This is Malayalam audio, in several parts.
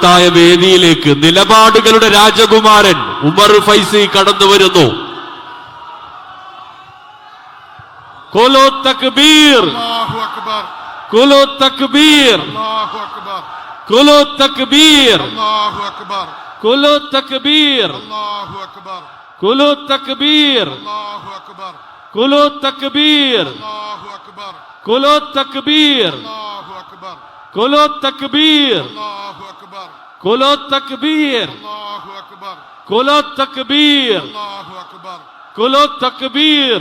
മഹത്തായ വേദിയിലേക്ക് നിലപാടുകളുടെ രാജകുമാരൻ ഉമർ ഫൈസി കടന്നു വരുന്നു. കൊലോ തക്ബീർ. കൊലോ തക്ബീർ. കൊലോ തക്ബീർ. കൊലോ തക്ബീർ. കൊലോ തക്ബീർ. കൊലോ തക്ബീർ. കൊലോ തക്ബീർ. കൊലോ തക്ബീർ കൊലോ തക്ബീർ കൊലോ തക്ബീർ കൊലോ തക്ബീർ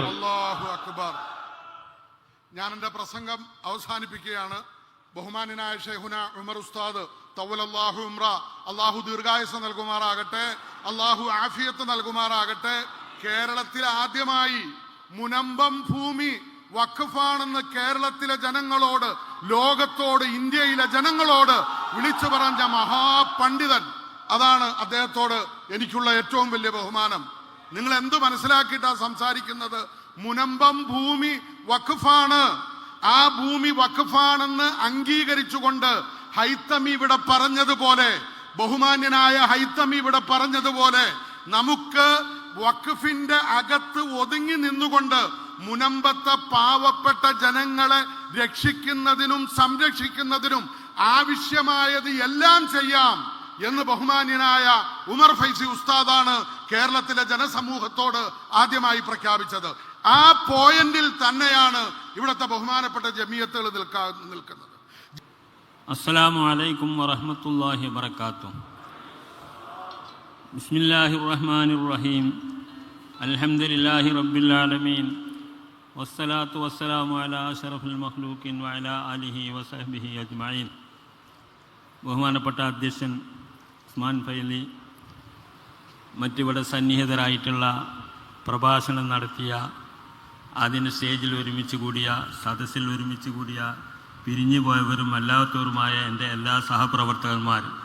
ഞാൻ എന്റെ പ്രസംഗം അവസാനിപ്പിക്കുകയാണ്. ബഹുമാനായ ഷെഹുന ഉമർ ഉസ്താദ് തവൽ അള്ളാഹു ഉമ്ര അള്ളാഹു ദീർഘായുസ് നൽകുമാറാകട്ടെ. അള്ളാഹു ആഫിയത്ത് നൽകുമാറാകട്ടെ. കേരളത്തിൽ ആദ്യമായി മുനമ്പം ഭൂമി വഖഫാണെന്ന് കേരളത്തിലെ ജനങ്ങളോട് ലോകത്തോട് ഇന്ത്യയിലെ ജനങ്ങളോട് വിളിച്ചു പറഞ്ഞ മഹാപണ്ഡിതൻ. അതാണ് അദ്ദേഹത്തോട് എനിക്കുള്ള ഏറ്റവും വലിയ ബഹുമാനം. നിങ്ങൾ എന്ത് മനസ്സിലാക്കിയിട്ടാ സംസാരിക്കുന്നത്? മുനമ്പം ഭൂമി വഖഫാണ്. ആ ഭൂമി വഖഫാണെന്ന് അംഗീകരിച്ചുകൊണ്ട് ഹൈത്തമി ഇവിടെ പറഞ്ഞതുപോലെ ബഹുമാന്യനായ ഹൈത്തമി ഇവിടെ പറഞ്ഞതുപോലെ നമുക്ക് വഖഫിന്റെ അകത്ത് ഒതുങ്ങി നിന്നുകൊണ്ട് മുനമ്പത്തെ പാവപ്പെട്ട ജനങ്ങളെ രക്ഷിക്കുന്നതിനും സംരക്ഷിക്കുന്നതിനും ആവശ്യമായത് എല്ലാം ചെയ്യാം എന്ന് ബഹുമാന്യനായ ഉമർ ഫൈസി ഉസ്താദാണ് കേരളത്തിലെ ജനസമൂഹത്തോട് ആദ്യമായി പ്രഖ്യാപിച്ചത്. ആ പോയിന്റിൽ തന്നെയാണ് ഇവിടുത്തെ ബഹുമാനപ്പെട്ട ജമിയത്തുകൾ നിൽക്കാ നിൽക്കുന്നത്. അസ്സലാമു അലൈക്കും വറഹ്മത്തുള്ളാഹി വബറകാതുഹു. ബിസ്മില്ലാഹിർ റഹീം. അൽഹംദുലില്ലാഹി റബ്ബിൽ ആലമീൻ. വസ്സലാത്തു വസ്സലാമു അലാ അഷ്റഫിൽ മഖ്ലൂഖിൻ വഅലാ ആലിഹി വസഹ്ബിഹി അജ്മഈൻ ബഹുമാനപ്പെട്ട അധ്യക്ഷൻ ഉസ്മാൻ ഫൈലി മറ്റിവിടെ സന്നിഹിതരായിട്ടുള്ള പ്രഭാഷണം നടത്തിയ അതിന് സ്റ്റേജിൽ ഒരുമിച്ച് കൂടിയ സദസ്സിൽ ഒരുമിച്ച് കൂടിയ പിരിഞ്ഞു പോയവരും അല്ലാത്തവരുമായ എന്റെ എല്ലാ സഹപ്രവർത്തകന്മാരും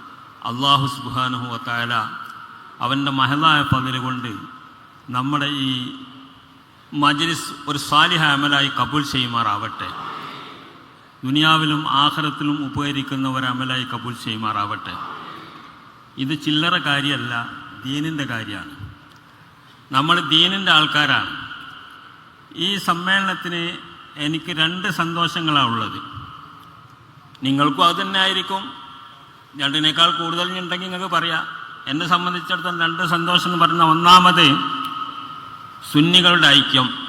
അള്ളാഹു സുബാനുഹു വത്തായ അവന്റെ മഹലായ പതിലുകൊണ്ട് നമ്മുടെ ഈ മജ്ലിസ് ഒരു സാലിഹ അമലായി കബൂൽ ചെയ്യുമാറാവട്ടെ. ദുനിയാവിലും ആഹാരത്തിലും ഉപകരിക്കുന്ന ഒരു അമലായി കബൂൽ ചെയ്യുമാറാവട്ടെ. ഇത് ചില്ലറ കാര്യമല്ല ദീനിന്റെ കാര്യമാണ്. നമ്മൾ ദീനിന്റെ ആൾക്കാരാണ്. ഈ സമ്മേളനത്തിന് എനിക്ക് രണ്ട് സന്തോഷങ്ങളാണ് ഉള്ളത്. നിങ്ങൾക്കും അത് തന്നെ ആയിരിക്കും. രണ്ടിനേക്കാൾ കൂടുതൽ ഉണ്ടെങ്കിൽ നിങ്ങൾക്ക് പറയാം. എന്നെ സംബന്ധിച്ചിടത്തോളം രണ്ട് സന്തോഷം എന്ന് പറയുന്ന ഒന്നാമത് സുന്നികളുടെ ഐക്യം.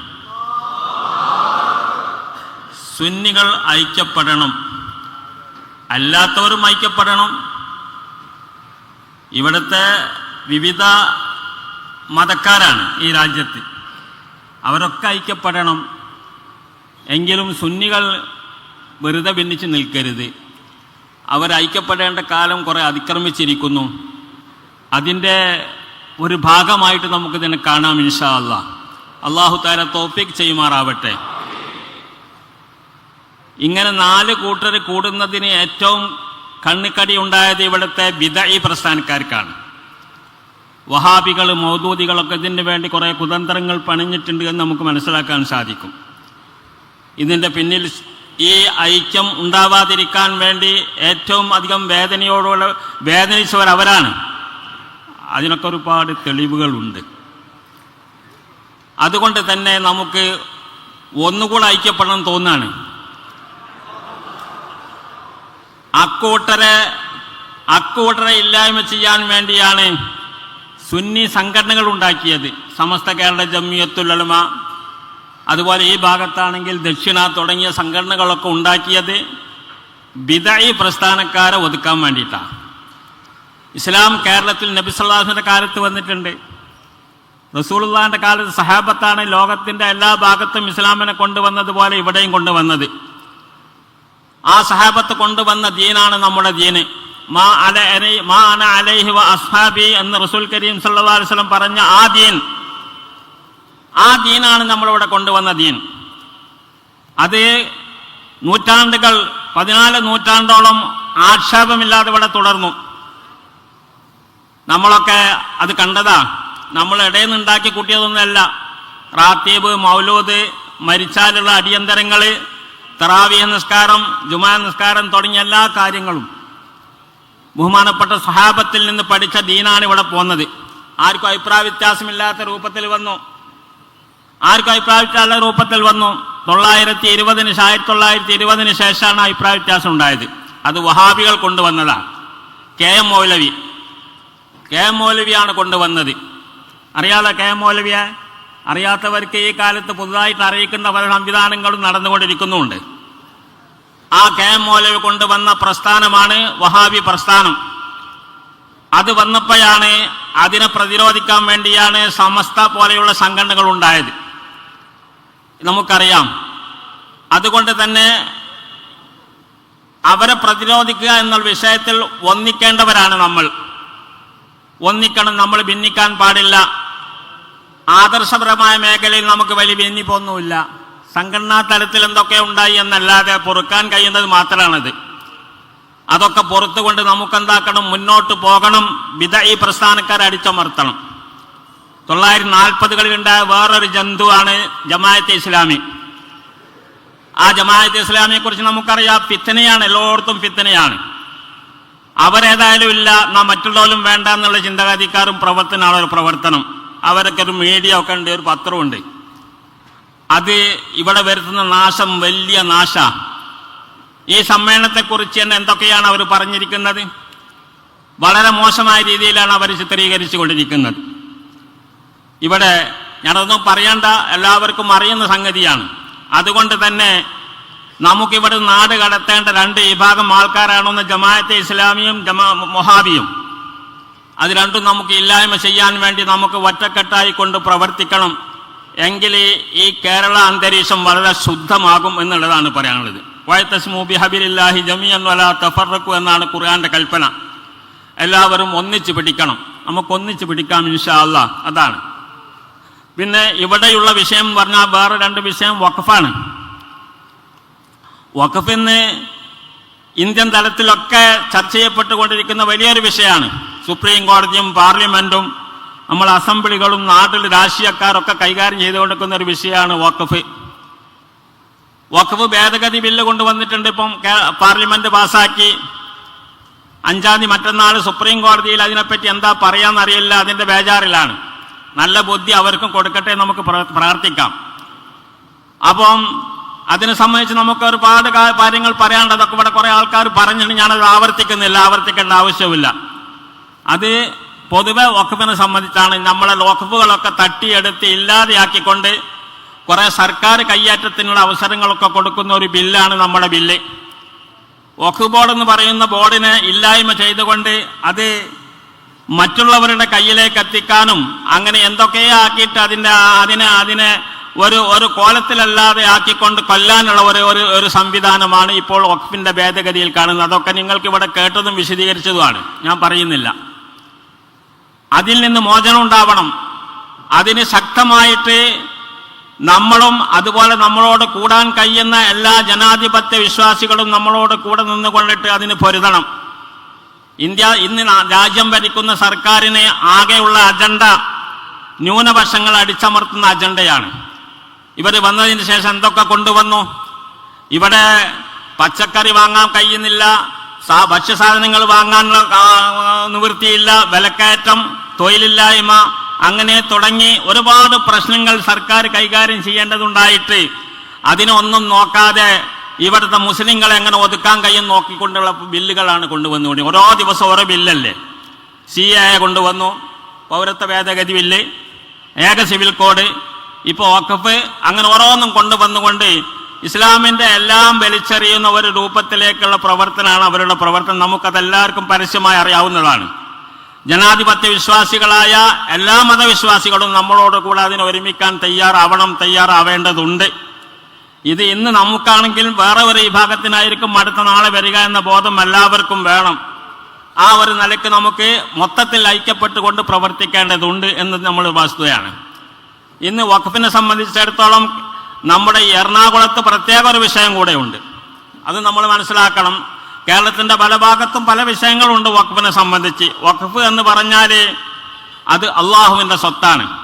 സുന്നികൾ ഐക്യപ്പെടണം. അല്ലാത്തവരും ഐക്യപ്പെടണം. ഇവിടുത്തെ വിവിധ മതക്കാരാണ് ഈ രാജ്യത്ത്. അവരൊക്കെ ഐക്യപ്പെടണം. എങ്കിലും സുന്നികൾ വെറുതെ ഭിന്നിച്ച് നിൽക്കരുത്. അവർ ഐക്യപ്പെടേണ്ട കാലം കുറെ അതിക്രമിച്ചിരിക്കുന്നു. അതിന്റെ ഒരു ഭാഗമായിട്ട് നമുക്കിതിനെ കാണാം ഇൻഷാ അല്ലാ അള്ളാഹു താര തോഫിക് ചെയ്യുമാറാവട്ടെ. ഇങ്ങനെ നാല് കൂട്ടർ കൂടുന്നതിന് ഏറ്റവും കണ്ണിക്കടി ഉണ്ടായത് ഇവിടുത്തെ വിദയി പ്രസ്ഥാനക്കാർക്കാണ്. വഹാബികൾ മൗദൂദികളൊക്കെ ഇതിന് വേണ്ടി കുറേ കുതന്ത്രങ്ങൾ പണിഞ്ഞിട്ടുണ്ട് എന്ന് നമുക്ക് മനസ്സിലാക്കാൻ സാധിക്കും. ഇതിന്റെ പിന്നിൽ ഈ ഐക്യം ഉണ്ടാവാതിരിക്കാൻ വേണ്ടി ഏറ്റവും അധികം വേദനയോടുള്ള വേദനിച്ചവർ അവരാണ് അതിനൊക്കെ ഒരുപാട് തെളിവുകളുണ്ട്. അതുകൊണ്ട് തന്നെ നമുക്ക് ഒന്നുകൂടെ ഐക്യപ്പെടണം തോന്നാണ്. അക്കൂട്ടരെ അക്കൂട്ടരെ ഇല്ലായ്മ ചെയ്യാൻ വേണ്ടിയാണ് സുന്നി സംഘടനകൾ ഉണ്ടാക്കിയത്. സമസ്ത കേരള ജമ്മിയത്തുലമ അതുപോലെ ഈ ഭാഗത്താണെങ്കിൽ ദക്ഷിണ തുടങ്ങിയ സംഘടനകളൊക്കെ ഉണ്ടാക്കിയത് ബിദഈ പ്രസ്ഥാനക്കാരെ ഒതുക്കാൻ വേണ്ടിയിട്ടാണ്. ഇസ്ലാം കേരളത്തിൽ നബി സല്ലാഹുവിന്റെ കാലത്ത് വന്നിട്ടുണ്ട്. റസൂലുള്ളാഹിന്റെ കാലത്ത് സഹാബത്താണ് ലോകത്തിന്റെ എല്ലാ ഭാഗത്തും ഇസ്ലാമിനെ കൊണ്ടുവന്നതുപോലെ ഇവിടെയും കൊണ്ടുവന്നത്. ആ സഹാബത്ത് കൊണ്ടുവന്ന ദീനാണ് നമ്മുടെ ദീന്. മാ അല മാ അന അലൈഹി വ അസ്ഹാബി എന്ന് റസൂൽ കരീം അലൈഹി വസല്ലം പറഞ്ഞ ആ ദീൻ. ആ ദീനാണ് നമ്മളിവിടെ കൊണ്ടുവന്ന ദീൻ. അത് നൂറ്റാണ്ടുകൾ പതിനാല് നൂറ്റാണ്ടോളം ആക്ഷേപമില്ലാതെ ഇവിടെ തുടർന്നു. നമ്മളൊക്കെ അത് കണ്ടതാ. നമ്മൾ ഇടയിൽ നിന്നുണ്ടാക്കി കൂട്ടിയതൊന്നുമല്ല. റാത്തീബ് മൗലൂദ് മരിച്ചാലുള്ള അടിയന്തരങ്ങൾ തറാവിയ നിസ്കാരം ജുമാ നിസ്കാരം തുടങ്ങിയ എല്ലാ കാര്യങ്ങളും ബഹുമാനപ്പെട്ട സഹാബത്തിൽ നിന്ന് പഠിച്ച ദീനാണ് ഇവിടെ പോകുന്നത് ആർക്കും അഭിപ്രായ വ്യത്യാസമില്ലാത്ത രൂപത്തിൽ വന്നു. ആർക്കും അഭിപ്രായ രൂപത്തിൽ വന്നു. തൊള്ളായിരത്തി ഇരുപതിന് ആയിരത്തി തൊള്ളായിരത്തി ഇരുപതിന് ശേഷമാണ് അഭിപ്രായ വ്യത്യാസം ഉണ്ടായത്. അത് വഹാബികൾ കൊണ്ടുവന്നതാണ് കെ എം മൗലവി. കെ മൗലവിയാണ് കൊണ്ടുവന്നത്. അറിയാലോ കെ മൗലവിയെ? അറിയാത്തവർക്ക് ഈ കാലത്ത് പുതുതായിട്ട് അറിയിക്കുന്ന പല സംവിധാനങ്ങളും നടന്നുകൊണ്ടിരിക്കുന്നുണ്ട്. ആ കെ മൗലവി കൊണ്ടുവന്ന പ്രസ്ഥാനമാണ് വഹാബി പ്രസ്ഥാനം. അത് വന്നപ്പോഴാണ് അതിനെ പ്രതിരോധിക്കാൻ വേണ്ടിയാണ് സമസ്ത പോലെയുള്ള സംഘടനകൾ ഉണ്ടായത്. നമുക്കറിയാം. അതുകൊണ്ട് തന്നെ അവരെ പ്രതിരോധിക്കുക എന്നുള്ള വിഷയത്തിൽ ഒന്നിക്കേണ്ടവരാണ് നമ്മൾ. ഒന്നിക്കണം നമ്മൾ ഭിന്നിക്കാൻ പാടില്ല. ആദർശപരമായ മേഖലയിൽ നമുക്ക് വലിയ ഭിന്നിപ്പൊന്നുമില്ല. സംഘടനാ തലത്തിൽ എന്തൊക്കെ ഉണ്ടായി എന്നല്ലാതെ പൊറുക്കാൻ കഴിയുന്നത് മാത്രമാണത്. അതൊക്കെ പുറത്തുകൊണ്ട് നമുക്കെന്താക്കണം? മുന്നോട്ട് പോകണം. വിധ ഈ പ്രസ്ഥാനക്കാരെ അടിച്ചമർത്തണം. തൊള്ളായിരത്തി നാൽപ്പതുകളിൽ ഉണ്ടായ വേറൊരു ജന്തുവാണ് ജമായത്തെ ഇസ്ലാമി. ആ ജമായത്തെ ഇസ്ലാമിയെ കുറിച്ച് നമുക്കറിയാം. ഫിത്തനയാണ് എല്ലായിടത്തും ഫിത്തനയാണ് അവരേതായാലും ഇല്ല നാ മറ്റുള്ളവരും വേണ്ട എന്നുള്ള ചിന്താഗതിക്കാരും പ്രവർത്തനമാണ് ഒരു പ്രവർത്തനം. അവരൊക്കെ ഒരു മീഡിയ ഒക്കെ ഉണ്ട് ഒരു പത്രമുണ്ട് അത് ഇവിടെ വരുത്തുന്ന നാശം വലിയ നാശ. ഈ സമ്മേളനത്തെക്കുറിച്ച് തന്നെ എന്തൊക്കെയാണ് അവർ പറഞ്ഞിരിക്കുന്നത്? വളരെ മോശമായ രീതിയിലാണ് അവർ ചിത്രീകരിച്ചു കൊണ്ടിരിക്കുന്നത് ഇവിടെ ഞാനൊന്നും പറയേണ്ട എല്ലാവർക്കും അറിയുന്ന സംഗതിയാണ്. അതുകൊണ്ട് തന്നെ നമുക്കിവിടെ നാട് കടത്തേണ്ട രണ്ട് വിഭാഗം ആൾക്കാരാണെന്ന് ജമാഅത്തെ ഇസ്ലാമിയും ജമാ മൊഹാബിയും. അത് രണ്ടും നമുക്ക് ഇല്ലായ്മ ചെയ്യാൻ വേണ്ടി നമുക്ക് ഒറ്റക്കെട്ടായി കൊണ്ട് പ്രവർത്തിക്കണം. എങ്കിൽ ഈ കേരള അന്തരീക്ഷം വളരെ ശുദ്ധമാകും എന്നുള്ളതാണ് പറയാനുള്ളത്. വയത്തസ്മൂബി ഹബിലില്ലാഹി ജമിയൻ വല തഫറക്കു എന്നാണ് ഖുർആന്റെ കൽപ്പന. എല്ലാവരും ഒന്നിച്ചു പിടിക്കണം. നമുക്ക് ഒന്നിച്ച് പിടിക്കാം ഇൻഷാ അള്ളാ അതാണ്. പിന്നെ ഇവിടെയുള്ള വിഷയം പറഞ്ഞാൽ വേറെ രണ്ട് വിഷയം വഖഫാണ്. വഖഫ് ഇന്ന് ഇന്ത്യൻ തലത്തിലൊക്കെ ചർച്ച ചെയ്യപ്പെട്ടുകൊണ്ടിരിക്കുന്ന വലിയൊരു വിഷയമാണ്. സുപ്രീം കോടതിയും പാർലമെന്റും നമ്മൾ അസംബ്ലികളും നാട്ടിൽ രാഷ്ട്രീയക്കാരൊക്കെ കൈകാര്യം ചെയ്തുകൊണ്ടിരിക്കുന്ന ഒരു വിഷയമാണ് വഖഫ്. വഖഫ് ഭേദഗതി ബില്ല് കൊണ്ടുവന്നിട്ടുണ്ട് ഇപ്പം പാർലമെന്റ് പാസാക്കി അഞ്ചാം തീയതി മറ്റന്നാൾ സുപ്രീം കോടതിയിൽ അതിനെപ്പറ്റി എന്താ പറയാന്നറിയില്ല അതിന്റെ ബേജാറിലാണ്. നല്ല ബുദ്ധി അവർക്കും കൊടുക്കട്ടെ നമുക്ക് പ്രാർത്ഥിക്കാം. അപ്പം അതിനെ സംബന്ധിച്ച് നമുക്ക് ഒരുപാട് കാര്യങ്ങൾ പറയാനുണ്ട് അതൊക്കെ ഇവിടെ കുറെ ആൾക്കാർ പറഞ്ഞിട്ട് ഞാനത് ആവർത്തിക്കുന്നില്ല ആവർത്തിക്കേണ്ട ആവശ്യമില്ല അത് പൊതുവെ വഖഫിനെ സംബന്ധിച്ചാണ് നമ്മളെ വഖഫുകളൊക്കെ തട്ടിയെടുത്ത് ഇല്ലാതെയാക്കിക്കൊണ്ട് കുറെ സർക്കാർ കയ്യേറ്റത്തിനുള്ള അവസരങ്ങളൊക്കെ കൊടുക്കുന്ന ഒരു ബില്ലാണ് നമ്മുടെ ബില്ല്. വഖഫ് ബോർഡ് എന്ന് പറയുന്ന ബോർഡിനെ ഇല്ലായ്മ ചെയ്തുകൊണ്ട് അത് മറ്റുള്ളവരുടെ കയ്യിലേക്ക് എത്തിക്കാനും അങ്ങനെ എന്തൊക്കെയോ ആക്കിയിട്ട് അതിന്റെ അതിനെ അതിനെ ഒരു ഒരു കോലത്തിലല്ലാതെ ആക്കിക്കൊണ്ട് കൊല്ലാനുള്ള ഒരു ഒരു ഒരു സംവിധാനമാണ് ഇപ്പോൾ വഖഫിന്റെ ഭേദഗതിയിൽ കാണുന്നത്. അതൊക്കെ നിങ്ങൾക്ക് ഇവിടെ കേട്ടതും വിശദീകരിച്ചതുമാണ്. ഞാൻ പറയുന്നില്ല. അതിൽ നിന്ന് മോചനം ഉണ്ടാവണം. അതിന് ശക്തമായിട്ട് നമ്മളും അതുപോലെ നമ്മളോട് കൂടാൻ കഴിയുന്ന എല്ലാ ജനാധിപത്യ വിശ്വാസികളും നമ്മളോട് കൂടെ നിന്നുകൊണ്ടിട്ട് അതിന് പൊരുതണം. ഇന്ത്യ ഇന്ന് രാജ്യം ഭരിക്കുന്ന സർക്കാരിന് ആകെയുള്ള അജണ്ട ന്യൂനപക്ഷങ്ങൾ അടിച്ചമർത്തുന്ന അജണ്ടയാണ്. ഇവർ വന്നതിന് ശേഷം എന്തൊക്കെ കൊണ്ടുവന്നു? ഇവിടെ പച്ചക്കറി വാങ്ങാൻ കഴിയുന്നില്ല ഭക്ഷ്യസാധനങ്ങൾ വാങ്ങാനുള്ള നിവൃത്തിയില്ല വിലക്കയറ്റം തൊഴിലില്ലായ്മ അങ്ങനെ തുടങ്ങി ഒരുപാട് പ്രശ്നങ്ങൾ സർക്കാർ കൈകാര്യം ചെയ്യേണ്ടതുണ്ടായിട്ട് അതിനൊന്നും നോക്കാതെ ഇവിടുത്തെ മുസ്ലിങ്ങളെ എങ്ങനെ ഒതുക്കാൻ കഴിയും നോക്കിക്കൊണ്ടുള്ള ബില്ലുകളാണ് കൊണ്ടുവന്നുകൊണ്ട് ഓരോ ദിവസം ഓരോ ബില്ലല്ലേ? സി എ കൊണ്ടുവന്നു പൗരത്വ ഭേദഗതി ബില്ല് ഏക സിവിൽ കോഡ് ഇപ്പോൾ വഖഫ് അങ്ങനെ ഓരോന്നും കൊണ്ടുവന്നുകൊണ്ട് ഇസ്ലാമിന്റെ എല്ലാം വലിച്ചെറിയുന്ന ഒരു രൂപത്തിലേക്കുള്ള പ്രവർത്തനമാണ് അവരുടെ പ്രവർത്തനം. നമുക്കതെല്ലാവർക്കും പരസ്യമായി അറിയാവുന്നതാണ്. ജനാധിപത്യ വിശ്വാസികളായ എല്ലാ മതവിശ്വാസികളും നമ്മളോട് കൂടെ അതിനെ ഒരുമിക്കാൻ തയ്യാറാവണം തയ്യാറാവേണ്ടതുണ്ട്. ഇത് ഇന്ന് നമുക്കാണെങ്കിൽ വേറെ ഒരു വിഭാഗത്തിനായിരിക്കും അടുത്ത നാളെ വരിക എന്ന ബോധം എല്ലാവർക്കും വേണം. ആ ഒരു നിലയ്ക്ക് നമുക്ക് മൊത്തത്തിൽ ഐക്യപ്പെട്ടുകൊണ്ട് പ്രവർത്തിക്കേണ്ടതുണ്ട് എന്നത് നമ്മൾ വസ്തുതയാണ്. ഇന്ന് വഖഫിനെ സംബന്ധിച്ചിടത്തോളം നമ്മുടെ എറണാകുളത്ത് പ്രത്യേക ഒരു വിഷയം കൂടെയുണ്ട്. അത് നമ്മൾ മനസ്സിലാക്കണം. കേരളത്തിന്റെ പല ഭാഗത്തും പല വിഷയങ്ങളുണ്ട് വഖഫിനെ സംബന്ധിച്ച്. വഖഫ് എന്ന് പറഞ്ഞാൽ അത് അള്ളാഹുവിന്റെ സ്വത്താണ്.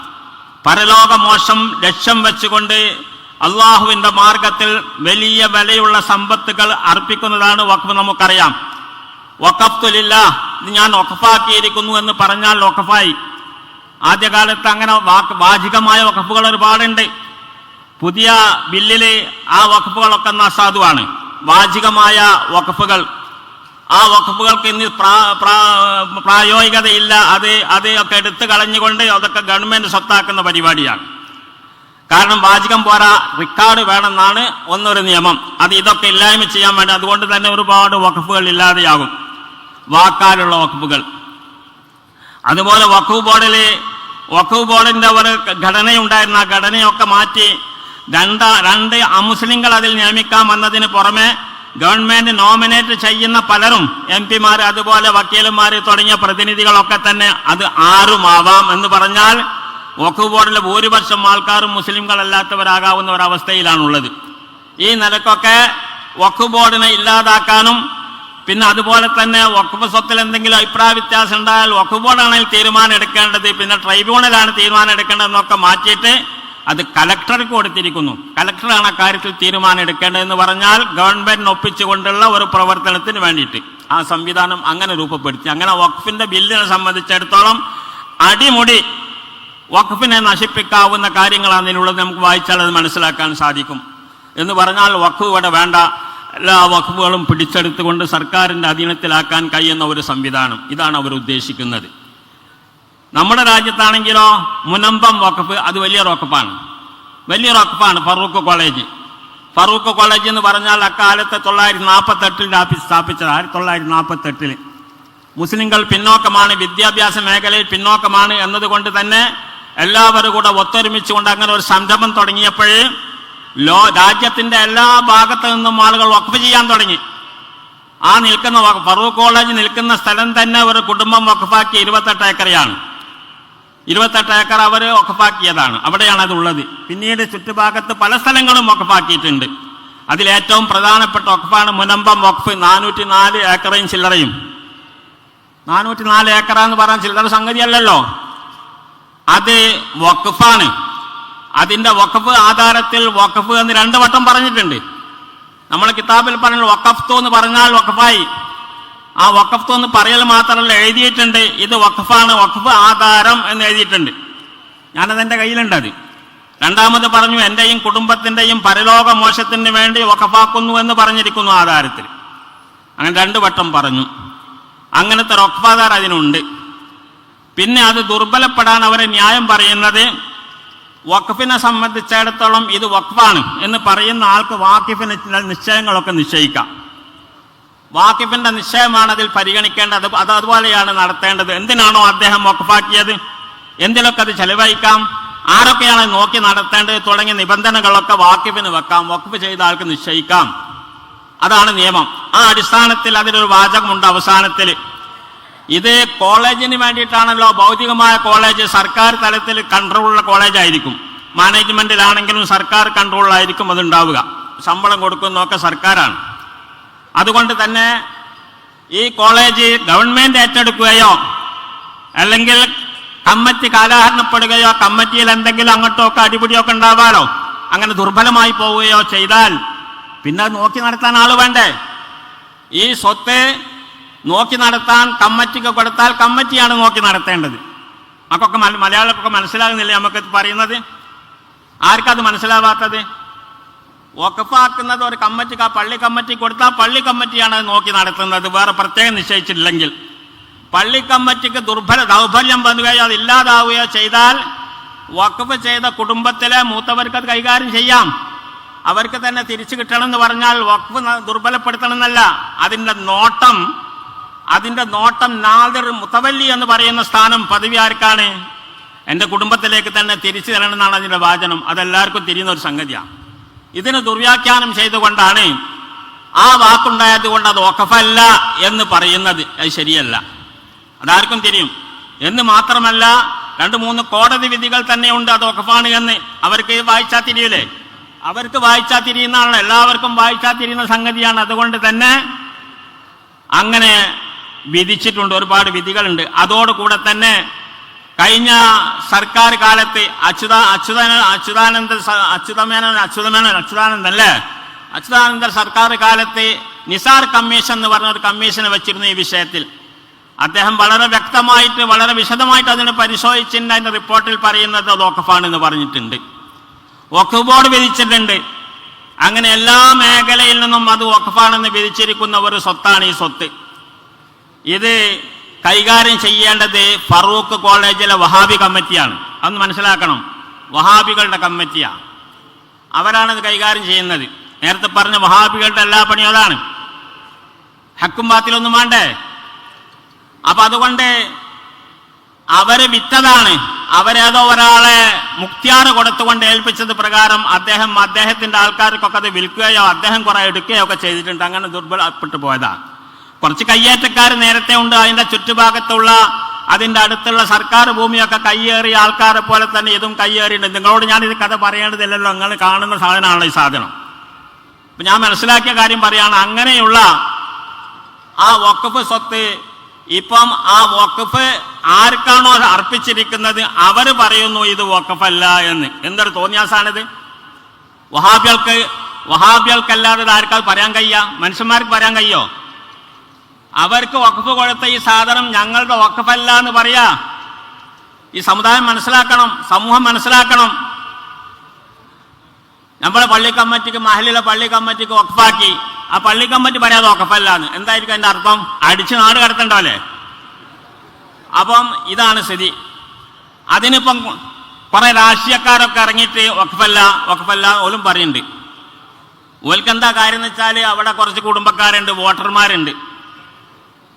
പരലോക മോശം ലക്ഷ്യം വെച്ചുകൊണ്ട് അള്ളാഹുവിന്റെ മാർഗത്തിൽ വലിയ വിലയുള്ള സമ്പത്തുകൾ അർപ്പിക്കുന്നതാണ് വഖഫ് നമുക്കറിയാം. വഖഫ്തുലില്ല ഇത് ഞാൻ വഖഫാക്കിയിരിക്കുന്നു എന്ന് പറഞ്ഞാൽ വഖഫായി. ആദ്യകാലത്ത് അങ്ങനെ വാക്ക് വാചികമായ വഖഫുകൾ ഒരുപാടുണ്ട്. പുതിയ ബില്ലിൽ ആ വഖഫുകളൊക്കെ അസാധുവാണ് വാചികമായ വഖഫുകൾ. ആ വഖഫുകൾക്ക് ഇന്ന് പ്രാ- പ്രാ- പ്രായോഗികതയില്ല. അത് അത് ഒക്കെ എടുത്തു കളഞ്ഞുകൊണ്ട് അതൊക്കെ ഗവൺമെന്റ് സ്വത്താക്കുന്ന പരിപാടിയാണ്. കാരണം വാചികം പോരാ റിക്കാർഡ് വേണമെന്നാണ് ഒന്നൊരു നിയമം. അത് ഇതൊക്കെ ഇല്ലായ്മ ചെയ്യാൻ വേണ്ടി അതുകൊണ്ട് തന്നെ ഒരുപാട് വഖഫുകൾ ഇല്ലാതെയാകും. വാക്കാലുള്ള വഖഫുകൾ. അതുപോലെ വഖഫ് ബോർഡിൽ വഖഫ് ബോർഡിന്റെ ഒരു ഘടനയുണ്ടായിരുന്ന. ആ ഘടനയൊക്കെ മാറ്റി രണ്ട് രണ്ട് അമുസ്ലിങ്ങൾ അതിൽ നിയമിക്കാമെന്നതിന് പുറമെ ഗവൺമെന്റ് നോമിനേറ്റ് ചെയ്യുന്ന പലരും എം പിമാർ അതുപോലെ വക്കീലന്മാർ തുടങ്ങിയ പ്രതിനിധികളൊക്കെ തന്നെ അത് ആറുമാവാം എന്ന് പറഞ്ഞാൽ വഖഫ് ബോർഡിലെ ഭൂരിപക്ഷം ആൾക്കാരും മുസ്ലിംകളല്ലാത്തവരാകാവുന്ന ഒരവസ്ഥയിലാണുള്ളത്. ഈ നിലക്കൊക്കെ വഖഫ് ബോർഡിനെ ഇല്ലാതാക്കാനും പിന്നെ അതുപോലെ തന്നെ വക്കുപ്പ് സ്വത്തിൽ എന്തെങ്കിലും അഭിപ്രായ വ്യത്യാസം ഉണ്ടായാൽ ബോർഡാണ് തീരുമാനം എടുക്കേണ്ടത് പിന്നെ ട്രൈബ്യൂണലാണ് തീരുമാനം എടുക്കേണ്ടതെന്നൊക്കെ മാറ്റിയിട്ട് അത് കലക്ടർക്ക് കൊടുത്തിരിക്കുന്നു. കലക്ടറാണ് അക്കാര്യത്തിൽ തീരുമാനം എടുക്കേണ്ടതെന്ന് പറഞ്ഞാൽ ഗവൺമെന്റിന് ഒപ്പിച്ചുകൊണ്ടുള്ള ഒരു പ്രവർത്തനത്തിന് വേണ്ടിയിട്ട്. ആ സംവിധാനം അങ്ങനെ രൂപപ്പെടുത്തി. അങ്ങനെ വഖഫിന്റെ ബില്ലിനെ സംബന്ധിച്ചിടത്തോളം അടിമുടി വഖഫിനെ നശിപ്പിക്കാവുന്ന കാര്യങ്ങളാണ് ഇതിനുള്ളത്. നമുക്ക് വായിച്ചാൽ അത് മനസ്സിലാക്കാൻ സാധിക്കും. എന്ന് പറഞ്ഞാൽ വഖഫ് ഇവിടെ വേണ്ട. എല്ലാ വഖഫുകളും പിടിച്ചെടുത്തുകൊണ്ട് സർക്കാരിന്റെ അധീനത്തിലാക്കാൻ കഴിയുന്ന ഒരു സംവിധാനം. ഇതാണ് അവർ ഉദ്ദേശിക്കുന്നത്. നമ്മുടെ രാജ്യത്താണെങ്കിലോ മുനമ്പം വഖഫ് അത് വലിയ വഖഫാണ്. വലിയ വഖഫാണ് ഫറൂഖ് കോളേജ്. ഫറൂഖ് കോളേജ് എന്ന് പറഞ്ഞാൽ അക്കാലത്ത് തൊള്ളായിരത്തി നാൽപ്പത്തെട്ടിൽ സ്ഥാപിച്ചത്. ആയിരത്തി തൊള്ളായിരത്തി നാൽപ്പത്തെട്ടിൽ മുസ്ലിങ്ങൾ പിന്നോക്കമാണ് വിദ്യാഭ്യാസ മേഖലയിൽ പിന്നോക്കമാണ് എന്നതുകൊണ്ട് തന്നെ എല്ലാവരും കൂടെ ഒത്തൊരുമിച്ചുകൊണ്ട് അങ്ങനെ ഒരു സംരംഭം തുടങ്ങിയപ്പോഴേ ലോ രാജ്യത്തിന്റെ എല്ലാ ഭാഗത്തു നിന്നും ആളുകൾ വഖഫ് ചെയ്യാൻ തുടങ്ങി. ആ നിൽക്കുന്ന ഫറൂഖ് കോളേജ് നിൽക്കുന്ന സ്ഥലം തന്നെ ഒരു കുടുംബം വഖഫാക്കി ഇരുപത്തെട്ട് ഏക്കറയാണ്. ഇരുപത്തെട്ട് ഏക്കർ അവർ വഖഫാക്കിയതാണ്. അവിടെയാണ് അത് ഉള്ളത്. പിന്നീട് ചുറ്റുഭാഗത്ത് പല സ്ഥലങ്ങളും വഖഫാക്കിയിട്ടുണ്ട്. അതിലേറ്റവും പ്രധാനപ്പെട്ട വഖഫാണ് മുനമ്പം വഖഫ് നാനൂറ്റി നാല് ഏക്കറയും ചില്ലറയും. നാനൂറ്റി നാല് ഏക്കറ എന്ന് പറയാൻ ചില്ലറ സംഗതിയല്ലല്ലോ. അത് വഖഫാണ്. അതിന്റെ വഖഫ് ആധാരത്തിൽ വഖഫ് എന്ന് രണ്ട് വട്ടം പറഞ്ഞിട്ടുണ്ട്. നമ്മൾ കിതാബിൽ പറഞ്ഞ വഖഫ്തു എന്ന് പറഞ്ഞാൽ വഖഫായി. ആ വഖഫ്തു എന്ന് പറയൽ മാത്രമല്ല എഴുതിയിട്ടുണ്ട്. ഇത് വഖഫാണ് വഖഫ് ആധാരം എന്ന് എഴുതിയിട്ടുണ്ട്. ഞാനതെന്റെ കയ്യിലുണ്ട് അത്. രണ്ടാമത് പറഞ്ഞു എന്റെയും കുടുംബത്തിന്റെയും പരലോക മോശത്തിന് വേണ്ടി വഖഫാക്കുന്നു എന്ന് പറഞ്ഞിരിക്കുന്നു ആധാരത്തിൽ. അങ്ങനെ രണ്ട് വട്ടം പറഞ്ഞു. അങ്ങനത്തെ വഖഫാധാർ അതിനുണ്ട്. പിന്നെ അത് ദുർബലപ്പെടാൻ അവരെ ന്യായം പറയുന്നത് വഖഫിനെ സംബന്ധിച്ചിടത്തോളം ഇത് വഖഫാണ് എന്ന് പറയുന്ന ആൾക്ക് വാക്കിഫിന് ചില നിശ്ചയങ്ങളൊക്കെ നിശ്ചയിക്കാം. വാക്കിഫിന്റെ നിശ്ചയമാണ് അതിൽ പരിഗണിക്കേണ്ടത്. അത് അതുപോലെയാണ് നടത്തേണ്ടത്. എന്തിനാണോ അദ്ദേഹം വഖഫാക്കിയത്? എന്തിലൊക്കെ അത് ചെലവഴിക്കാം? ആരൊക്കെയാണ് നോക്കി നടത്തേണ്ടത്? തുടങ്ങിയ നിബന്ധനകളൊക്കെ വാക്കിഫിന് വെക്കാം. വഖഫ് ചെയ്ത ആൾക്ക് നിശ്ചയിക്കാം. അതാണ് നിയമം. ആ അടിസ്ഥാനത്തിൽ അതിലൊരു വാചകമുണ്ട് അവസാനത്തിൽ. ഇത് കോളേജിന് വേണ്ടിയിട്ടാണല്ലോ ഭൗതികമായ കോളേജ്. സർക്കാർ തലത്തിൽ കൺട്രോളുള്ള കോളേജ് ആയിരിക്കും. മാനേജ്മെന്റിലാണെങ്കിലും സർക്കാർ കൺട്രോളിലായിരിക്കും അത് ഉണ്ടാവുക ശമ്പളം കൊടുക്കുന്നതൊക്കെ സർക്കാരാണ്. അതുകൊണ്ട് തന്നെ ഈ കോളേജ് ഗവൺമെന്റ് ഏറ്റെടുക്കുകയോ അല്ലെങ്കിൽ കമ്മിറ്റി കാലാഹരണപ്പെടുകയോ കമ്മിറ്റിയിൽ എന്തെങ്കിലും അങ്ങോട്ടൊക്കെ അടിപിടിയൊക്കെ ഉണ്ടാവാലോ അങ്ങനെ ദുർബലമായി പോവുകയോ ചെയ്താൽ പിന്നെ നോക്കി നടത്താൻ ആൾ വേണ്ടേ? ഈ സ്വത്ത് നോക്കി നടത്താൻ കമ്മറ്റിക്ക് കൊടുത്താൽ കമ്മറ്റിയാണ് നോക്കി നടത്തേണ്ടത്. നമുക്കൊക്കെ മല- മലയാളമൊക്കെ മനസ്സിലാകുന്നില്ലേ നമുക്ക് പറയുന്നത്? ആർക്കത് മനസ്സിലാവാത്തത്? വക്കഫാക്കുന്നത് ഒരു കമ്മിറ്റിക്ക് ആ പള്ളി കമ്മിറ്റി കൊടുത്താൽ പള്ളി കമ്മിറ്റിയാണ് നോക്കി നടത്തുന്നത്. വേറെ പ്രത്യേകം നിശ്ചയിച്ചിട്ടില്ലെങ്കിൽ. പള്ളി കമ്മിറ്റിക്ക് ദുർബല ദൗർബല്യം വന്നുകയോ അത് ഇല്ലാതാവുകയോ ചെയ്താൽ വക്കഫ് ചെയ്ത കുടുംബത്തിലെ മൂത്തവർക്ക് അത് കൈകാര്യം ചെയ്യാം. അവർക്ക് തന്നെ തിരിച്ചു കിട്ടണം എന്ന് പറഞ്ഞാൽ വഖഫ് ന- ദുർബലപ്പെടുത്തണം എന്നല്ല അതിന്റെ നോട്ടം അതിന്റെ നോട്ടം നാദർ മുത്തവല്ലി എന്ന് പറയുന്ന സ്ഥാനം പദവി ആർക്കാണ്? എന്റെ കുടുംബത്തിലേക്ക് തന്നെ തിരിച്ചു തരണം എന്നാണ് അതിന്റെ വാചനം. അതെല്ലാവർക്കും തിരിയുന്ന ഒരു സംഗതിയാണ്. ഇതിന് ദുർവ്യാഖ്യാനം ചെയ്തുകൊണ്ടാണ് ആ വാക്കുണ്ടായത് കൊണ്ട് അത് ഒക്കഫല്ല എന്ന് പറയുന്നത്. അത് ശരിയല്ല. അതാർക്കും തിരിയും. എന്ന് മാത്രമല്ല രണ്ട് മൂന്ന് കോടതി വിധികൾ തന്നെ ഉണ്ട് അത് ഒക്കഫാണ് എന്ന്. അവർക്ക് വായിച്ചാൽ തിരിയില്ലേ അവർക്ക് വായിച്ചാൽ തിരിയുന്നതാണ്. എല്ലാവർക്കും വായിച്ചാൽ തിരിയുന്ന സംഗതിയാണ്. അതുകൊണ്ട് തന്നെ അങ്ങനെ വിധിച്ചിട്ടുണ്ട് ഒരുപാട് വിധികളുണ്ട്. അതോടുകൂടെ തന്നെ കഴിഞ്ഞ സർക്കാർ കാലത്ത് അച്യുത അച്യുത അച്യുതാനന്ദ അച്യുതമേനൻ അച്യുതമേനൻ അച്യുതാനന്ദ അല്ലേ അച്യുതാനന്ദ സർക്കാർ കാലത്ത് നിസാർ കമ്മീഷൻ എന്ന് പറഞ്ഞ ഒരു കമ്മീഷനെ വെച്ചിരുന്നു ഈ വിഷയത്തിൽ. അദ്ദേഹം വളരെ വ്യക്തമായിട്ട് വളരെ വിശദമായിട്ട് അതിനെ പരിശോധിച്ചിട്ടുണ്ട്. അതിന്റെ റിപ്പോർട്ടിൽ പറയുന്നത് എന്ന് പറഞ്ഞിട്ടുണ്ട്. വഖഫ് ബോർഡ് വിധിച്ചിട്ടുണ്ട്. അങ്ങനെ എല്ലാ മേഖലയിൽ നിന്നും അത് വഖഫാണെന്ന് വിധിച്ചിരിക്കുന്ന ഒരു സ്വത്താണ് ഈ സ്വത്ത്. ഇത് കൈകാര്യം ചെയ്യേണ്ടത് ഫറൂഖ് കോളേജിലെ വഹാബി കമ്മിറ്റിയാണ്. അന്ന് മനസ്സിലാക്കണം. വഹാബികളുടെ കമ്മിറ്റിയാണ് അവരാണത് കൈകാര്യം ചെയ്യുന്നത്. നേരത്തെ പറഞ്ഞ വഹാബികളുടെ എല്ലാ പണിയും അതാണ്. ഹക്കും ബാത്തിലൊന്നും വേണ്ടേ? അപ്പൊ അതുകൊണ്ട് അവർ വിറ്റതാണ്. അവരേതോ ഒരാളെ മുക്തിയാറ് കൊടുത്തുകൊണ്ട് ഏൽപ്പിച്ചത് പ്രകാരം അദ്ദേഹം അദ്ദേഹത്തിന്റെ ആൾക്കാർക്കൊക്കെ അത് വിൽക്കുകയോ അദ്ദേഹം കുറെ എടുക്കുകയോ ഒക്കെ ചെയ്തിട്ടുണ്ട്. അങ്ങനെ ദുർബലപ്പെട്ടു പോയതാ. കുറച്ച് കയ്യേറ്റക്കാർ നേരത്തെ ഉണ്ട്. അതിന്റെ ചുറ്റുഭാഗത്തുള്ള അതിന്റെ അടുത്തുള്ള സർക്കാർ ഭൂമിയൊക്കെ കയ്യേറിയ ആൾക്കാരെ പോലെ തന്നെ ഇതും കയ്യേറിയിട്ടുണ്ട്. നിങ്ങളോട് ഞാൻ ഇത് കഥ പറയേണ്ടതില്ലല്ലോ. നിങ്ങൾ കാണുന്ന സാധനമാണ് ഈ സാധനം. അപ്പൊ ഞാൻ മനസ്സിലാക്കിയ കാര്യം പറയാണ് അങ്ങനെയുള്ള ആ വക്കഫ് സ്വത്ത് ഇപ്പം ആ വക്കഫ് ആർക്കാണോ അർപ്പിച്ചിരിക്കുന്നത്? അവർ പറയുന്നു ഇത് വക്കഫല്ല എന്ന്. എന്തൊരു തോന്നിയാസാണിത്? വഹാബികൾക്ക് വഹാബികൾക്കല്ലാതെ ആർക്കാൾ പറയാൻ കഴിയ? മനുഷ്യന്മാർക്ക് പറയാൻ കഴിയോ? അവർക്ക് വഖഫ് കൊടുത്ത ഈ സാധനം ഞങ്ങളുടെ വഖഫല്ല എന്ന് പറയാ. ഈ സമുദായം മനസ്സിലാക്കണം സമൂഹം മനസ്സിലാക്കണം. നമ്മളെ പള്ളി കമ്മിറ്റിക്ക് മഹലിലെ പള്ളി കമ്മിറ്റിക്ക് വഖഫാക്കി. ആ പള്ളി കമ്മിറ്റി പറയാതെ വഖഫല്ലാന്ന് എന്തായിരിക്കും അതിന്റെ അർത്ഥം? അടിച്ച് നാട് കടത്തണ്ടല്ലേ അപ്പം ഇതാണ് സ്ഥിതി. അതിനിപ്പം കുറെ രാഷ്ട്രീയക്കാരൊക്കെ ഇറങ്ങിയിട്ട് വഖഫല്ല വഖഫല്ല ഓലും പറയുന്നുണ്ട്. ഓൽക്ക് എന്താ കാര്യം എന്ന് വെച്ചാൽ അവിടെ കുറച്ച് കുടുംബക്കാരുണ്ട് വോട്ടർമാരുണ്ട്.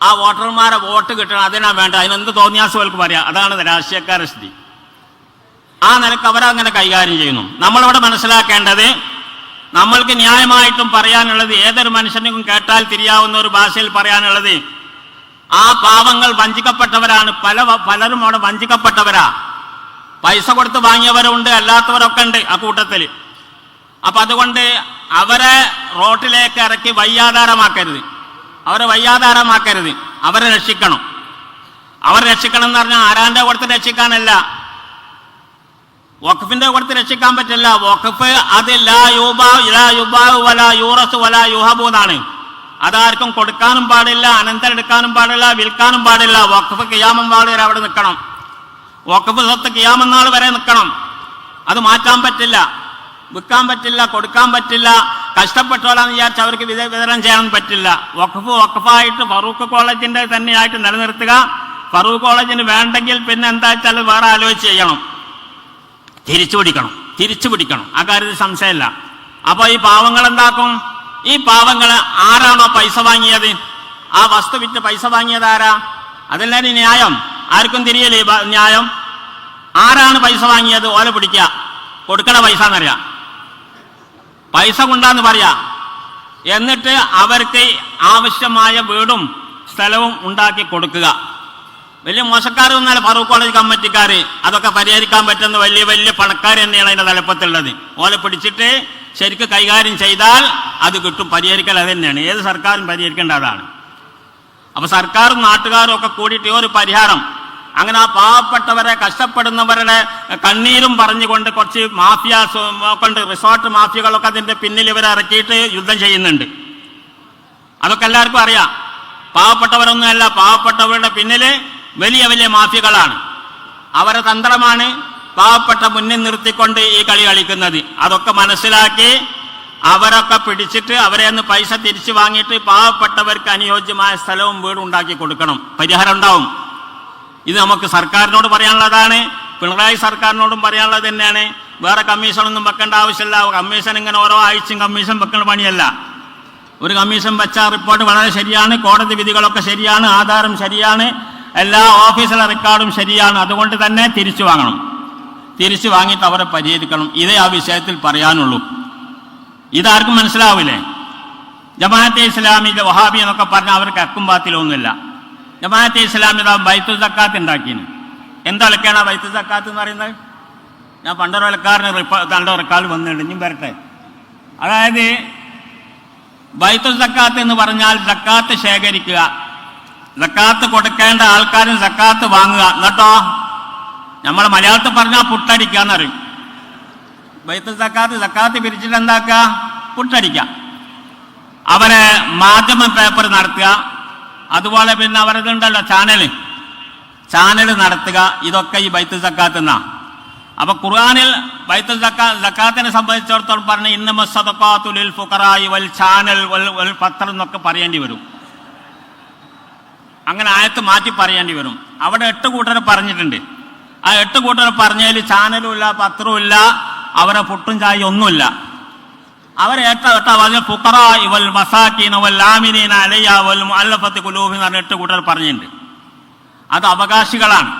ആ വോട്ടർമാരെ വോട്ട് കിട്ടണം അതിനാ വേണ്ട അതിനെന്ത് തോന്നിയാസം ഓൽക്ക് പറയാം അതാണ് രാഷ്ട്രീയക്കാരുടെ സ്ഥിതി. ആ നിലയ്ക്ക് അവരങ്ങനെ കൈകാര്യം ചെയ്യുന്നു. നമ്മളവിടെ മനസ്സിലാക്കേണ്ടത് നമ്മൾക്ക് ന്യായമായിട്ടും പറയാനുള്ളത് ഏതൊരു മനുഷ്യനും കേട്ടാൽ തിരിയാവുന്ന ഒരു ഭാഷയിൽ പറയാനുള്ളത് ആ പാവങ്ങൾ വഞ്ചിക്കപ്പെട്ടവരാണ്. പല പലരും അവിടെ വഞ്ചിക്കപ്പെട്ടവരാ. പൈസ കൊടുത്ത് വാങ്ങിയവരുണ്ട് അല്ലാത്തവരൊക്കെ ഉണ്ട് ആ കൂട്ടത്തിൽ. അപ്പൊ അതുകൊണ്ട് അവരെ റോട്ടിലേക്ക് ഇറക്കി വയ്യാധാരമാക്കരുത് അവരെ വയ്യാധാരമാക്കരുത് അവരെ രക്ഷിക്കണം. അവരെ രക്ഷിക്കണം എന്ന് പറഞ്ഞാൽ ആരാന്റെ കൊടുത്ത് രക്ഷിക്കാനല്ല. വഖഫിന്റെ കൊടുത്ത് രക്ഷിക്കാൻ പറ്റില്ല. വഖഫ് അത് ലാ യൂബാ ലാ യുബാവ് വലാ യൂറസ് വലാ യുഹബു എന്നാണ്. അതാർക്കും കൊടുക്കാനും പാടില്ല അനന്തരം എടുക്കാനും പാടില്ല വിൽക്കാനും പാടില്ല. വഖഫ് കിയാമം വാൾ വരെ അവിടെ നിൽക്കണം. വഖഫ് സ്വത്ത് കിയാമന്നാൾ വരെ നിൽക്കണം. അത് മാറ്റാൻ പറ്റില്ല. വിൽക്കാൻ പറ്റില്ല കൊടുക്കാൻ പറ്റില്ല. കഷ്ടപ്പെട്ടോലാന്ന് വിചാരിച്ച് അവർക്ക് വിത- വിതരണം ചെയ്യാൻ പറ്റില്ല. വഖഫ് വഖഫായിട്ട് ഫറൂഖ് കോളേജിന്റെ തന്നെയായിട്ട് നിലനിർത്തുക. ഫറൂഖ് കോളേജിന് വേണ്ടെങ്കിൽ പിന്നെ എന്താ വെച്ചാൽ വേറെ ആലോചിച്ച് ചെയ്യണം. തിരിച്ചു പിടിക്കണം. തിരിച്ചു പിടിക്കണം. ആ കാര്യത്തിൽ സംശയമില്ല. അപ്പോൾ ഈ പാവങ്ങൾ എന്താക്കും? ഈ പാവങ്ങൾ ആരാണോ പൈസ വാങ്ങിയത്? ആ വസ്തു വിറ്റ് പൈസ വാങ്ങിയത് ആരാ? അതല്ലേ ന്യായം. ആർക്കും തിരിയല്ലേ ന്യായം? ആരാണ് പൈസ വാങ്ങിയത്? ഓല പിടിക്കുക. കൊടുക്കണ പൈസ എന്നറിയാം പൈസ കൊണ്ടാന്ന് പറയാ. എന്നിട്ട് അവർക്ക് ആവശ്യമായ വീടും സ്ഥലവും ഉണ്ടാക്കി കൊടുക്കുക. വലിയ മോശക്കാർ വന്നാൽ ഫറൂഖ് കോളേജ് കമ്മിറ്റിക്കാർ അതൊക്കെ പരിഹരിക്കാൻ പറ്റുന്ന വലിയ വലിയ പണക്കാർ തന്നെയാണ് അതിന്റെ തലപ്പത്തുള്ളത്. ഓലെ പിടിച്ചിട്ട് ശരിക്ക് കൈകാര്യം ചെയ്താൽ അത് കിട്ടും. പരിഹരിക്കൽ അത് തന്നെയാണ്. ഏത് സർക്കാരും പരിഹരിക്കേണ്ട അതാണ്. അപ്പോൾ സർക്കാരും നാട്ടുകാരും ഒക്കെ കൂടിയിട്ട് ഒരു പരിഹാരം അങ്ങനെ ആ പാവപ്പെട്ടവരെ കഷ്ടപ്പെടുന്നവരുടെ കണ്ണീരും പറഞ്ഞുകൊണ്ട് കുറച്ച് മാഫിയ കൊണ്ട് റിസോർട്ട് മാഫിയകളൊക്കെ അതിന്റെ പിന്നിൽ ഇവരെ ഇറക്കിയിട്ട് യുദ്ധം ചെയ്യുന്നുണ്ട്. അതൊക്കെ എല്ലാവർക്കും അറിയാം. പാവപ്പെട്ടവരൊന്നുമല്ല പാവപ്പെട്ടവരുടെ പിന്നിൽ വലിയ വലിയ മാഫിയകളാണ്. അവരെ തന്ത്രമാണ് പാവപ്പെട്ട മുന്നിൽ നിർത്തിക്കൊണ്ട് ഈ കളി കളിക്കുന്നത്. അതൊക്കെ മനസ്സിലാക്കി അവരൊക്കെ പിടിച്ചിട്ട് അവരെ നിന്ന് പൈസ തിരിച്ചു വാങ്ങിയിട്ട് പാവപ്പെട്ടവർക്ക് അനുയോജ്യമായ സ്ഥലവും വീടും ഉണ്ടാക്കി കൊടുക്കണം. പരിഹാരം ഉണ്ടാവും. ഇത് നമുക്ക് സർക്കാരിനോട് പറയാനുള്ളതാണ്. പിണറായി സർക്കാരിനോടും പറയാനുള്ളത് തന്നെയാണ്. വേറെ കമ്മീഷനൊന്നും വെക്കേണ്ട ആവശ്യമില്ല. കമ്മീഷൻ ഇങ്ങനെ ഓരോ ആഴ്ചയും കമ്മീഷൻ വെക്കേണ്ട പണിയല്ല. ഒരു കമ്മീഷൻ വെച്ച റിപ്പോർട്ട് വളരെ ശരിയാണ്. കോടതി വിധികളൊക്കെ ശരിയാണ്. ആധാരം ശരിയാണ്. എല്ലാ ഓഫീസിലെ റെക്കോർഡും ശരിയാണ്. അതുകൊണ്ട് തന്നെ തിരിച്ചു വാങ്ങണം. തിരിച്ചു വാങ്ങിയിട്ട് അവരെ പരിഹരിക്കണം. ഇതേ ആ വിഷയത്തിൽ പറയാനുള്ളൂ. ഇതാർക്കും മനസ്സിലാവില്ലേ? ജമാഅത്തെ ഇസ്ലാമിന്റെ വഹാബി എന്നൊക്കെ പറഞ്ഞാൽ അവർക്ക് അക്കും ജമാഅത്തെ ഇസ്ലാമി വൈത്തു സക്കാത്ത് ഉണ്ടാക്കിന്. എന്തൊക്കെയാണ് ആ വൈത്തു സക്കാത്ത് എന്ന് പറയുന്നത്? ഞാൻ പണ്ടൊരു വിലക്കാരന് തണ്ട റെക്കാൾ വന്നിട്ടുണ്ട് ഇനിയും വരട്ടെ. അതായത് വൈത്തു സക്കാത്ത് എന്ന് പറഞ്ഞാൽ സക്കാത്ത് ശേഖരിക്കുക സക്കാത്ത് കൊടുക്കേണ്ട ആൾക്കാരും സക്കാത്ത് വാങ്ങുക. എന്നിട്ടോ? നമ്മൾ മലയാളത്തിൽ പറഞ്ഞാൽ പുട്ടടിക്കുക എന്നറിയും. വൈത്തു സക്കാത്ത് സക്കാത്ത് പിരിച്ചിട്ട് എന്താക്കുക? പുട്ടടിക്കുക. അവരെ മാധ്യമ പേപ്പർ നടത്തുക. അതുപോലെ പിന്നെ അവരതുണ്ടല്ലോ ചാനൽ ചാനൽ നടത്തുക ഇതൊക്കെ ഈ ബൈത്തുൽ സക്കാത്ത് എന്നാ അപ്പൊ ഖുർആാനിൽ ബൈത്തുൽ സക്കാ സക്കാത്തിനെ സംബന്ധിച്ചിടത്തോളം പറഞ്ഞ ഇന്നമ സദഖാത്തുലിൽ ഫുഖറായി വൽ ചാനൽ വൽ വൽ പത്രം എന്നൊക്കെ പറയേണ്ടി വരും. അങ്ങനെ ആയത്ത് മാറ്റി പറയേണ്ടി വരും. അവിടെ എട്ട് കൂട്ടരെ പറഞ്ഞിട്ടുണ്ട്. ആ എട്ട് കൂട്ടരെ പറഞ്ഞതിൽ ചാനലും ഇല്ല പത്രവും ഇല്ല അവരെ പുട്ടും ചായ ഒന്നുമില്ല. അവരെ എട്ട പറഞ്ഞ ഫുക്കറ ഇവൽ മസാക്കീന വൽ ലാമിനീൻ അലയ്യ വൽ മുഅല്ലഫത്തി എന്ന് പറഞ്ഞ കൂട്ടർ പറഞ്ഞിട്ടുണ്ട്. അത് അവകാശികളാണ്.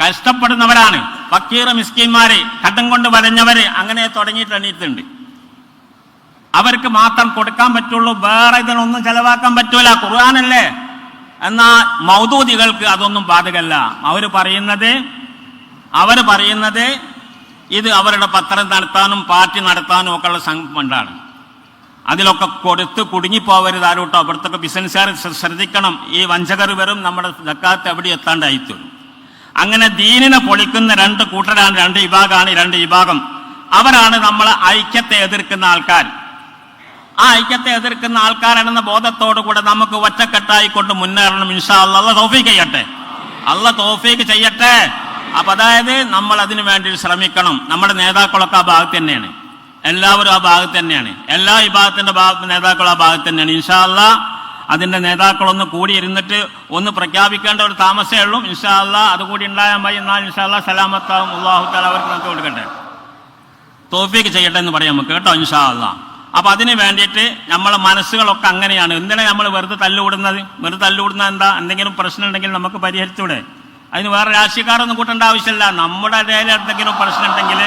കഷ്ടപ്പെടുന്നവരാണ്. ഫക്കീർ മിസ്കിന്മാര് കടം കൊണ്ട് വരഞ്ഞവര് അങ്ങനെ തുടങ്ങിയിട്ട് എണ്ണീട്ടുണ്ട് അവർക്ക് മാത്രം കൊടുക്കാൻ പറ്റുള്ളൂ. വേറെ ഇതിനൊന്നും ചെലവാക്കാൻ പറ്റൂല. ഖുർആാനല്ലേ? എന്നാ മൗദൂദികൾക്ക് അതൊന്നും ബാധകല്ല. അവർ പറയുന്നത് അവർ പറയുന്നത് ഇത് അവരുടെ പത്രം നടത്താനും പാർട്ടി നടത്താനും ഒക്കെ ഉള്ള ഫണ്ടാണ് അതിലൊക്കെ കൊടുത്ത് കുടുങ്ങിപ്പോവരുത് ആരോട്ടോ? അവിടുത്തെ ബിസിനസ്സുകാർ ശ്രദ്ധിക്കണം. ഈ വഞ്ചകർ വരും നമ്മുടെ ജക്കാത്ത് എവിടെ എത്താണ്ടായിത്തീരും. അങ്ങനെ ദീനിനെ പൊളിക്കുന്ന രണ്ട് കൂട്ടരാണ് രണ്ട് വിഭാഗമാണ് രണ്ട് വിഭാഗം. അവരാണ് നമ്മളെ ഐക്യത്തെ എതിർക്കുന്ന ആൾക്കാർ. ആ ഐക്യത്തെ എതിർക്കുന്ന ആൾക്കാരാണെന്ന ബോധത്തോടു കൂടെ നമുക്ക് ഒറ്റക്കെട്ടായിക്കൊണ്ട് മുന്നേറണം. ഇൻഷാ അല്ല. തോഫീക്ക് ചെയ്യട്ടെ. അല്ല തോഫീക്ക് ചെയ്യട്ടെ. അപ്പൊ അതായത് നമ്മൾ അതിന് വേണ്ടി ശ്രമിക്കണം. നമ്മുടെ നേതാക്കളൊക്കെ ആ ഭാഗത്ത് തന്നെയാണ്. എല്ലാവരും ആ ഭാഗത്ത് തന്നെയാണ്. എല്ലാ വിഭാഗത്തിന്റെ ഭാഗ നേതാക്കളും ആ ഭാഗത്ത് തന്നെയാണ്. ഇൻഷാല്ല അതിന്റെ നേതാക്കളൊന്ന് കൂടി ഇരുന്നിട്ട് ഒന്ന് പ്രഖ്യാപിക്കേണ്ട ഒരു താമസമേ ഉള്ളൂ. ഇൻഷാല്ല അതുകൂടി ഉണ്ടായാൽ മതി. എന്നാൽ ഇൻഷാല്ല സലാമത്താവും. അള്ളാഹു താല അവർക്ക് നമുക്ക് കൊടുക്കട്ടെ. തോഫീക്ക് ചെയ്യട്ടെ എന്ന് പറയാം നമുക്ക് കേട്ടോ ഇൻഷാല്ല അല്ലാ അപ്പൊ അതിന് വേണ്ടിയിട്ട് നമ്മളെ മനസ്സുകളൊക്കെ അങ്ങനെയാണ്. എന്തിനാണ് നമ്മൾ വെറുതെ തല്ലുകൂടുന്നത്? വെറുതെ തല്ലുകൂടുന്നത് എന്താ? എന്തെങ്കിലും പ്രശ്നം ഉണ്ടെങ്കിൽ നമുക്ക് പരിഹരിച്ചൂടെ? അതിന് വേറെ രാഷ്ട്രീയക്കാരൊന്നും കൂട്ടേണ്ട ആവശ്യമില്ല. നമ്മുടെ ഇടയിൽ എന്തെങ്കിലും പ്രശ്നം ഉണ്ടെങ്കിൽ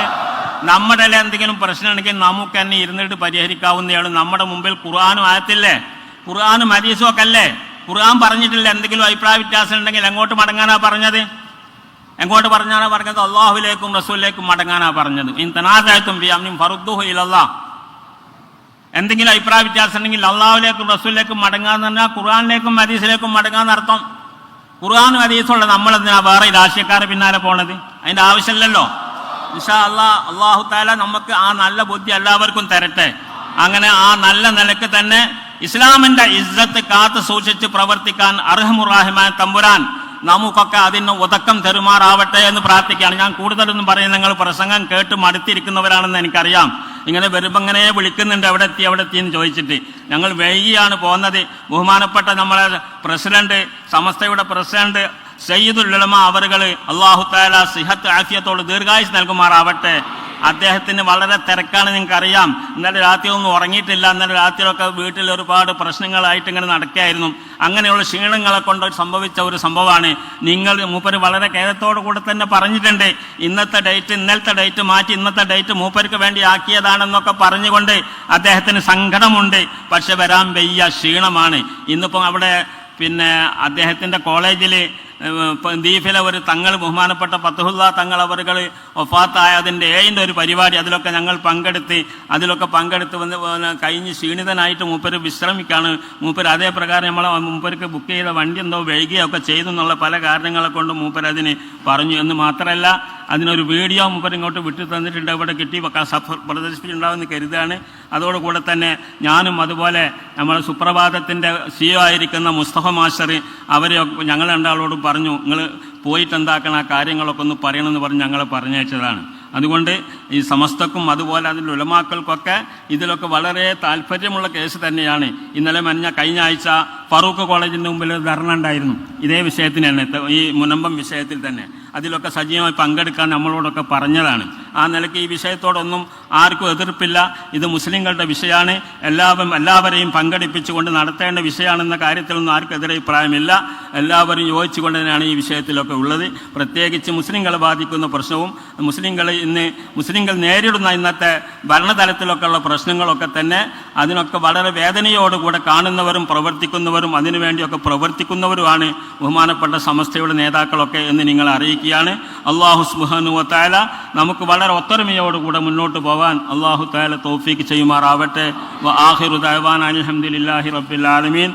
നമ്മുടെ ഇടയിൽ എന്തെങ്കിലും പ്രശ്നം ഉണ്ടെങ്കിൽ നമുക്ക് തന്നെ ഇരുന്നിട്ട് പരിഹരിക്കാവുന്നതാണ്. നമ്മുടെ മുമ്പിൽ ഖുർആാനും ആയത്തില്ലേ? ഖുർആാനും ഹരീസും ഒക്കെ അല്ലേ? ഖുർആൻ പറഞ്ഞിട്ടില്ല. എന്തെങ്കിലും അഭിപ്രായ വ്യത്യാസം ഉണ്ടെങ്കിൽ എങ്ങോട്ട് മടങ്ങാനാ പറഞ്ഞത്? എങ്ങോട്ട് പറഞ്ഞാണ് പറഞ്ഞത്? അള്ളാഹുലേക്കും റസൂലിലേക്കും മടങ്ങാനാ പറഞ്ഞത്. ഇൻ തനാദായത്തും ബി അമ്നിം ഫറുദ്ദുഹു എന്തെങ്കിലും അഭിപ്രായ വ്യത്യാസം ഉണ്ടെങ്കിൽ അള്ളാഹുലേക്കും റസൂലിലേക്കും മടങ്ങാന്ന് പറഞ്ഞാൽ ഖുർആാനിലേക്കും ഹദീസിലേക്കും മടങ്ങാന്ന് അർത്ഥം. ഖുർആാനും ഹദീസുള്ള നമ്മൾ എന്തിനാ വേറെ രാഷ്ട്രീയക്കാരെ പിന്നാലെ പോണത്? അതിന്റെ ആവശ്യമില്ലല്ലോ. ഇൻഷാ അള്ളാ അള്ളാഹു താല നമുക്ക് ആ നല്ല ബുദ്ധി എല്ലാവർക്കും തരട്ടെ. അങ്ങനെ ആ നല്ല നിലയ്ക്ക് തന്നെ ഇസ്ലാമിന്റെ ഇസ്സത്ത് കാത്തു സൂക്ഷിച്ച് പ്രവർത്തിക്കാൻ അർഹമുറാഹിമാൻ തമ്പുരാൻ നമുക്കൊക്കെ അതിന് ഉതക്കം തെരുമാറാവട്ടെ എന്ന് പ്രാർത്ഥിക്കുകയാണ്. ഞാൻ കൂടുതലൊന്നും പറയുന്നത് നിങ്ങൾ പ്രസംഗം കേട്ട് മടുത്തിരിക്കുന്നവരാണെന്ന് എനിക്കറിയാം. ഇങ്ങനെ വരുമ്പോൾ ഇങ്ങനെ വിളിക്കുന്നുണ്ട് അവിടെ എത്തി അവിടെ എത്തി എന്ന് ചോദിച്ചിട്ട്. ഞങ്ങൾ വൈകിയാണ് പോകുന്നത്. ബഹുമാനപ്പെട്ട നമ്മളെ പ്രസിഡന്റ് സമസ്തയുടെ പ്രസിഡന്റ് സയ്യിദുൽ ഉലമ അവറുകൾ അള്ളാഹു താല സിഹത്ത് ആഫിയത്തോട് ദീർഘായുസ് നൽകുമാറാവട്ടെ. അദ്ദേഹത്തിന് വളരെ തിരക്കാണ് നിങ്ങൾക്ക് അറിയാം ഇന്നലെ രാത്രി ഒന്നും ഉറങ്ങിയിട്ടില്ല. ഇന്നലെ രാത്രിയൊക്കെ വീട്ടിൽ ഒരുപാട് പ്രശ്നങ്ങളായിട്ട് ഇങ്ങനെ നടക്കുകയായിരുന്നു. അങ്ങനെയുള്ള ക്ഷീണങ്ങളെ കൊണ്ട് സംഭവിച്ച ഒരു സംഭവമാണ്. നിങ്ങൾ മൂപ്പര് വളരെ കേരളത്തോടു കൂടെ തന്നെ പറഞ്ഞിട്ടുണ്ട്. ഇന്നത്തെ ഡേറ്റ് ഇന്നലത്തെ ഡേറ്റ് മാറ്റി ഇന്നത്തെ ഡേറ്റ് മൂപ്പർക്ക് വേണ്ടി ആക്കിയതാണെന്നൊക്കെ പറഞ്ഞുകൊണ്ട് അദ്ദേഹത്തിന് സങ്കടമുണ്ട്. പക്ഷെ വരാൻ വയ്യ ക്ഷീണമാണ്. ഇന്നിപ്പം അവിടെ പിന്നെ അദ്ദേഹത്തിന്റെ കോളേജിൽ ദീപിലെ ഒരു തങ്ങൾ ബഹുമാനപ്പെട്ട പത്തുഹുല്ല തങ്ങൾ അവറുകൾ ഒഫാത്തായ അതിന്റെ ഏഴിന്റെ ഒരു പരിപാടി അതിലൊക്കെ ഞങ്ങൾ പങ്കെടുത്ത് അതിലൊക്കെ പങ്കെടുത്ത് വന്ന് കഴിഞ്ഞ് ക്ഷീണിതനായിട്ട് മൂപ്പര് വിശ്രമിക്കാണ്. മൂപ്പര് അതേ പ്രകാരം നമ്മളെ മൂപ്പർക്ക് ബുക്ക് ചെയ്ത വണ്ടി എന്തോ വൈകുകയൊക്കെ ചെയ്തു എന്നുള്ള പല കാരണങ്ങളെ കൊണ്ട് മൂപ്പരതിന് പറഞ്ഞു. എന്ന് മാത്രമല്ല അതിനൊരു വീഡിയോ മുമ്പ് ഇങ്ങോട്ട് വിട്ടു തന്നിട്ടുണ്ട്. ഇവിടെ കിട്ടി പ്രദർശിപ്പിച്ചിട്ടുണ്ടാവുമെന്ന് കരുതാണ് അതോടുകൂടെ തന്നെ ഞാനും അതുപോലെ നമ്മൾ സുപ്രഭാതത്തിന്റെ സിഒ ആയിരിക്കുന്ന മുസ്തഫ മാസ്റ്റർ അവരെ ഞങ്ങൾ രണ്ടാളോട് പറഞ്ഞു നിങ്ങൾ പോയിട്ട് എന്താക്കണം ആ കാര്യങ്ങളൊക്കെ ഒന്ന് പറയണമെന്ന് പറഞ്ഞ് ഞങ്ങളെ പറഞ്ഞയച്ചതാണ്. അതുകൊണ്ട് ഈ സമസ്തക്കും അതുപോലെ അതിന്റെ ഉലമാക്കൾക്കൊക്കെ ഇതിലൊക്കെ വളരെ താല്പര്യമുള്ള കേസ് തന്നെയാണ്. ഇന്നലെ മഞ്ഞ കഴിഞ്ഞ ആഴ്ച ഫറൂഖ് കോളേജിന്റെ മുമ്പിൽ ധർണ ഉണ്ടായിരുന്നു. ഇതേ വിഷയത്തിന് തന്നെ ഈ മുനമ്പം വിഷയത്തിൽ തന്നെ. അതിലൊക്കെ സജീവമായി പങ്കെടുക്കാൻ നമ്മളോടൊക്കെ പറഞ്ഞതാണ്. ആ നിലയ്ക്ക് ഈ വിഷയത്തോടൊന്നും ആർക്കും എതിർപ്പില്ല. ഇത് മുസ്ലിങ്ങളുടെ വിഷയമാണ്. എല്ലാവരും എല്ലാവരെയും പങ്കെടുപ്പിച്ചുകൊണ്ട് നടത്തേണ്ട വിഷയമാണെന്ന കാര്യത്തിലൊന്നും ആർക്കും എതിരഭിപ്രായമില്ല. എല്ലാവരും യോജിച്ചുകൊണ്ട് തന്നെയാണ് ഈ വിഷയത്തിലൊക്കെ ഉള്ളത്. പ്രത്യേകിച്ച് മുസ്ലിങ്ങളെ ബാധിക്കുന്ന പ്രശ്നവും മുസ്ലിങ്ങൾ ഇന്ന് മുസ്ലിങ്ങൾ നേരിടുന്ന ഇന്നത്തെ ഭരണതലത്തിലൊക്കെയുള്ള പ്രശ്നങ്ങളൊക്കെ തന്നെ അതിനൊക്കെ വളരെ വേദനയോടുകൂടെ കാണുന്നവരും പ്രവർത്തിക്കുന്നവരും അതിനുവേണ്ടിയൊക്കെ പ്രവർത്തിക്കുന്നവരുമാണ് ബഹുമാനപ്പെട്ട സമസ്തയുടെ നേതാക്കളൊക്കെ എന്ന് നിങ്ങൾ അറിയിക്കുകയാണ്. അള്ളാഹു സുബാനു താല നമുക്ക് വളരെ ഒത്തൊരുമയോടുകൂടെ മുന്നോട്ട് പോകാൻ അള്ളാഹു താല തോഫീക്ക് ചെയ്യുമാറാവട്ടെ. ആഹിറു ദൈവാൻ അലഹമുല്ലാഹി റബ്ബിൽ ആലമീൻ.